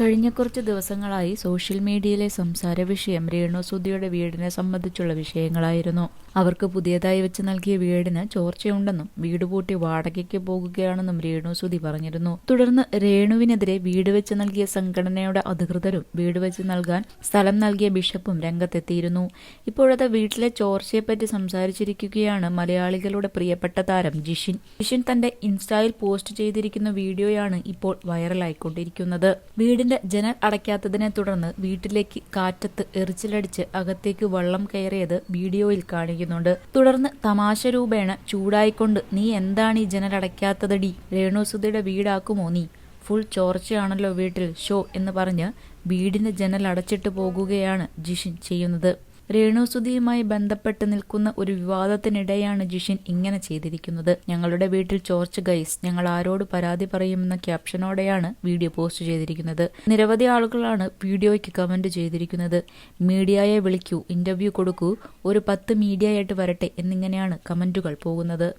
കഴിഞ്ഞ കുറച്ച് ദിവസങ്ങളായി സോഷ്യൽ മീഡിയയിലെ സംസാര വിഷയം രേണുസുധിയുടെ വീടിനെ സംബന്ധിച്ചുള്ള വിഷയങ്ങളായിരുന്നു. അവർക്ക് പുതിയതായി വെച്ച് നൽകിയ വീടിന് ചോർച്ചയുണ്ടെന്നും വീട് പൂട്ടി വാടകയ്ക്ക് പോകുകയാണെന്നും രേണുസുധി പറഞ്ഞിരുന്നു. തുടർന്ന് രേണുവിനെതിരെ വീട് വെച്ച് നൽകിയ സംഘടനയുടെ അധികൃതരും വീട് വെച്ച് നൽകാൻ സ്ഥലം നൽകിയ ബിഷപ്പും രംഗത്തെത്തിയിരുന്നു. ഇപ്പോഴത്തെ വീട്ടിലെ ചോർച്ചയെപ്പറ്റി സംസാരിച്ചിരിക്കുകയാണ് മലയാളികളുടെ പ്രിയപ്പെട്ട താരം ജിഷിൻ. ജിഷിൻ തന്റെ ഇൻസ്റ്റയിൽ പോസ്റ്റ് ചെയ്തിരിക്കുന്ന വീഡിയോയാണ് ഇപ്പോൾ വൈറലായിക്കൊണ്ടിരിക്കുന്നത്. വീടിന്റെ ജനൽ അടയ്ക്കാത്തതിനെ തുടർന്ന് വീട്ടിലേക്ക് കാറ്റത്ത് എറിച്ചിലടിച്ച് അകത്തേക്ക് വെള്ളം കയറിയത് വീഡിയോയിൽ കാണിക്കുന്നുണ്ട്. തുടർന്ന് തമാശ രൂപേണ ചൂടായിക്കൊണ്ട് നീ എന്താണ് ഈ ജനൽ അടയ്ക്കാത്തതടി? രേണുസുധയുടെ വീടാക്കുമോ നീ? ഫുൾ ചോർച്ചയാണല്ലോ വീട്ടിൽ ഷോ എന്ന് പറഞ്ഞ് വീടിന്റെ ജനൽ അടച്ചിട്ട് പോകുകയാണ് ജിഷിൻ ചെയ്യുന്നത്. രേണുസുധിയുമായി ബന്ധപ്പെട്ട് നിൽക്കുന്ന ഒരു വിവാദത്തിനിടെയാണ് ജിഷിൻ ഇങ്ങനെ ചെയ്തിരിക്കുന്നത്. ഞങ്ങളുടെ വീട്ടിൽ ചോർച്ച് ഗൈസ് ഞങ്ങൾ ആരോട് പരാതി പറയുമെന്ന ക്യാപ്ഷനോടെയാണ് വീഡിയോ പോസ്റ്റ് ചെയ്തിരിക്കുന്നത്. നിരവധി ആളുകളാണ് വീഡിയോയ്ക്ക് കമന്റ് ചെയ്തിരിക്കുന്നത്. മീഡിയയെ വിളിക്കൂ ഇന്റർവ്യൂ കൊടുക്കൂ ഒരു പത്ത് മീഡിയ ആയിട്ട് വരട്ടെ എന്നിങ്ങനെയാണ് കമന്റുകൾ പോകുന്നത്.